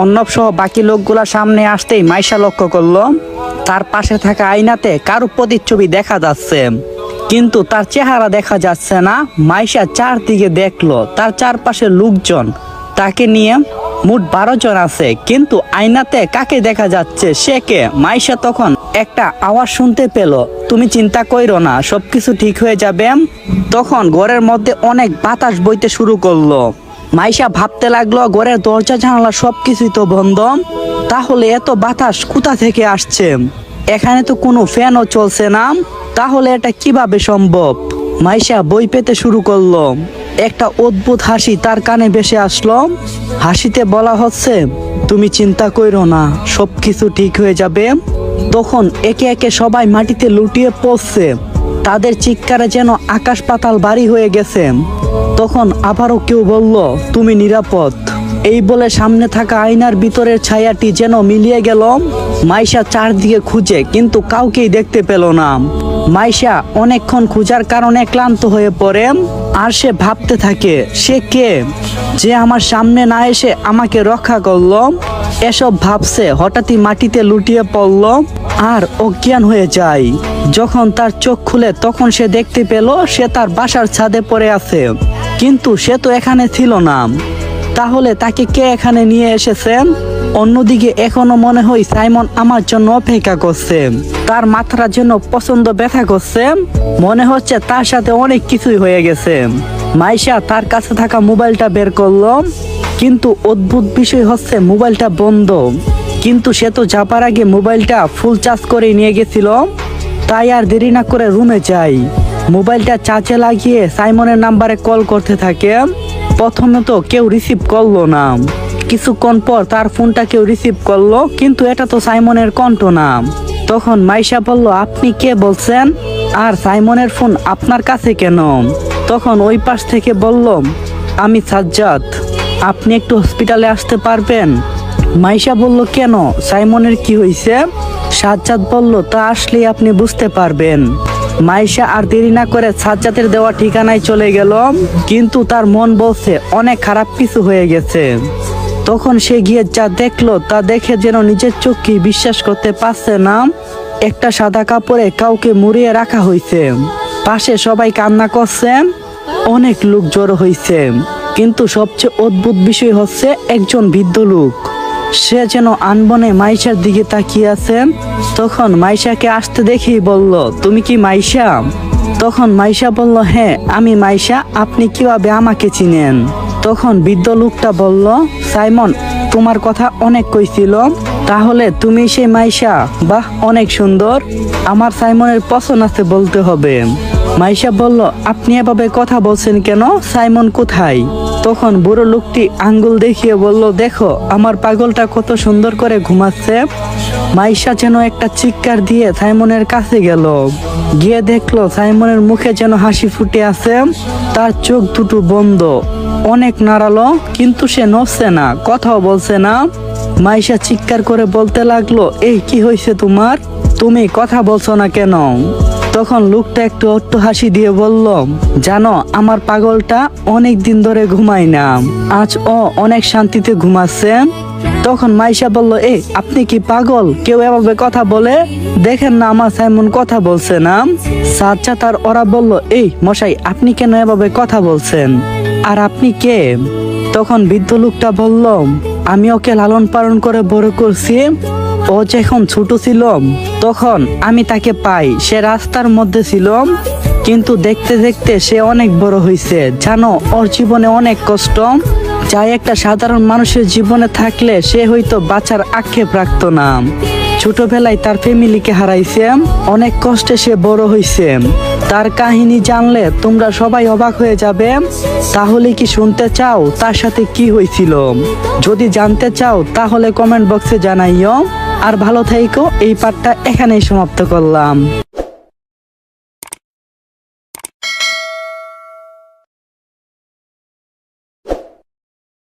অর্ণব সহ বাকি লোকগুলা সামনে আসতেই মাইশা লক্ষ্য করল, তার পাশে থাকা আয়নাতে কারও প্রতিচ্ছবি দেখা যাচ্ছে। কিন্তু তার চেহারা দেখা যাচ্ছে না, মাইশা চারদিকে দেখল, তার চারপাশে লোকজন। তাকে নিয়ে মোট বারো জন আছে, কিন্তু আয়নাতে কাকে দেখা যাচ্ছে, সে কে? মাইশা তখন একটা আওয়াজ শুনতে পেল, তুমি চিন্তা কইরো না, সবকিছু ঠিক হয়ে যাবে? তখন ঘরের মধ্যে অনেক বাতাস বইতে শুরু করল। মাইশা ভাবতে লাগল, ঘরের দরজা, জানালা সবকিছুই তো বন্ধ। তাহলে এত বাতাস কোথা থেকে আসছে? এখানে তো কোনো ফ্যানও চলছে না। তাহলে এটা কীভাবে সম্ভব? মাইশা বই পেতে শুরু করল। একটা অদ্ভুত হাসি তার কানে ভেসে আসলো। হাসিতে বলা হচ্ছে, তুমি চিন্তা কইরো না, সবকিছু ঠিক হয়ে যাবে। তখন একে একে সবাই মাটিতে লুটিয়ে পড়ছে। তাদের চিৎকারে যেন আকাশ পাতাল বাড়ি হয়ে গেছে। তখন আবারও কেউ বলল, তুমি নিরাপদ। এই বলে সামনে থাকা আয়নার ভিতরের ছায়াটি যেন মিলিয়ে গেল। মাইশা চারদিকে খুঁজে, কিন্তু কাউকেই দেখতে পেল না। মাইশা অনেকক্ষণ খোঁজার কারণে ক্লান্ত হয়ে পড়ে, আর সে ভাবতে থাকে, সে কে যে আমার সামনে না এসে আমাকে রক্ষা করল? এসব ভাবছে, হঠাৎই মাটিতে লুটিয়ে পড়ল, আর অজ্ঞান হয়ে যায়। যখন তার চোখ খুলে, তখন সে দেখতে পেল, সে তার বাসার ছাদে পড়ে আছে। কিন্তু সে তো এখানে ছিল না। তাহলে তাকে কে এখানে নিয়ে এসেছেন? অন্যদিকে এখনও মনে হয় সাইমন আমার জন্য অপেক্ষা করছে। তার মাথার জন্য পছন্দ ব্যথা করছে। মনে হচ্ছে তার সাথে অনেক কিছুই হয়ে গেছে। মাইশা তার কাছে থাকা মোবাইলটা বের করল। কিন্তু অদ্ভুত বিষয় হচ্ছে মোবাইলটা বন্ধ। কিন্তু সে তো যাবার আগে মোবাইলটা ফুল চার্জ করে নিয়ে গেছিল। তাই আর দেরি না করে রুমে যাই। মোবাইলটা চার্জে লাগিয়ে সাইমনের নাম্বারে কল করতে থাকে। প্রথমে তো কেউ রিসিভ করল না। কিছুক্ষণ পর তার ফোনটা কেউ রিসিভ করল, কিন্তু এটা তো সাইমনের কণ্ঠ না। তখন মাইশা বলল, আপনি কে বলছেন? আর সাইমনের ফোন আপনার কাছে কেন? তখন ওই পাশ থেকে বলল, আমি সাজ্জাদ। আপনি একটু হসপিটালে আসতে পারবেন? মাইশা বলল, কেন? সাইমনের কি হয়েছে সাজ্জাদ বলল, তা আসলেই আপনি বুঝতে পারবেন। মাইশা আর দেরি না করে সাজ্জাদের দেওয়া ঠিকানায় চলে গেল কিন্তু তার মন বলছে অনেক খারাপ কিছু হয়ে গেছে। তখন সে গিয়ে যা দেখল তা দেখে যেন নিজের চোখকে বিশ্বাস করতে পারছে না, একটা সাদা কাপড়ে কাউকে মুড়িয়ে রাখা হয়েছে। পাশে সবাই কান্না করছে, অনেক লোক জড়ো হয়েছে, কিন্তু সবচেয়ে অদ্ভুত বিষয় হচ্ছে একজন বৃদ্ধ লোক। সে যেন আনবনে মাইশার দিকে তাকিয়ে আছে। তখন মাইশাকে আসতে দেখেই বলল, তুমি কি মাইশা? তখন মাইশা বলল হ্যাঁ আমি মাইশা, আপনি কীভাবে আমাকে চিনেন? তখন বৃদ্ধ লোকটা বলল, সাইমন, তোমার কথা অনেক কইছিল। তাহলে তুমি সেই মাইশা? বাহ, অনেক সুন্দর। আমার সাইমনের পছন্দ আছে বলতে হবে। মাইশা বলল, আপনি এভাবে কথা বলছেন কেন? সাইমন কোথায়? তখন বুড়ো লোকটি আঙ্গুল দেখিয়ে বলল, দেখো, আমার পাগলটা কত সুন্দর করে ঘুমাচ্ছে। মাইশা যেন একটা চিৎকার দিয়ে সাইমনের কাছে গেল। গিয়ে দেখল সাইমনের মুখে যেন হাসি ফুটে আছে। তার চোখ দুটো বন্ধ। অনেক নাড়ালো, কিন্তু সে নড়ছে না, কথাও বলছে না। মাইশা চিৎকার করে বলতে লাগল, এই, কি হয়েছে তোমার? তুমি কথা বলছো না কেন? তখন লোকটা একটু অট্ট হাসি দিয়ে বলল, জানো, আমার পাগলটা অনেক দিন ধরে ঘুমায় না। আজ ও অনেক শান্তিতে ঘুমাচ্ছে। তখন মাইশা বলল, এ, আপনি কি পাগল? কেউ এভাবে কথা বলে? দেখেন না, আমার সাইমন কথা বলছে না। সাজ্জা তার ওরা বলল, এই, মশাই, আপনি কেন এভাবে কথা বলছেন? আর আপনি কে? তখন বৃদ্ধ লোকটা বলল, আমি ওকে লালন পালন করে বড় করছি। ও যখন ছোট ছিল তখন আমি তাকে পাই, সে রাস্তার মধ্যে ছিল কিন্তু দেখতে দেখতে সে অনেক বড় হয়েছে জানো, ওর জীবনে অনেক কষ্ট। যাই একটা সাধারণ মানুষের জীবনে থাকলে সে হয়তো বাঁচার আক্ষেপ রাখতো না। ছোটবেলায় তার ফ্যামিলিকে হারাইছে অনেক কষ্টে সে বড় হয়েছে তার কাহিনী জানলে তোমরা সবাই অবাক হয়ে যাবে, তাহলে কি শুনতে চাও তার সাথে কি হয়েছিল যদি জানতে চাও, তাহলে কমেন্ট বক্সে জানাইও। আর ভালো থাইকো এই পাঠটা এখানেই সমাপ্ত করলাম।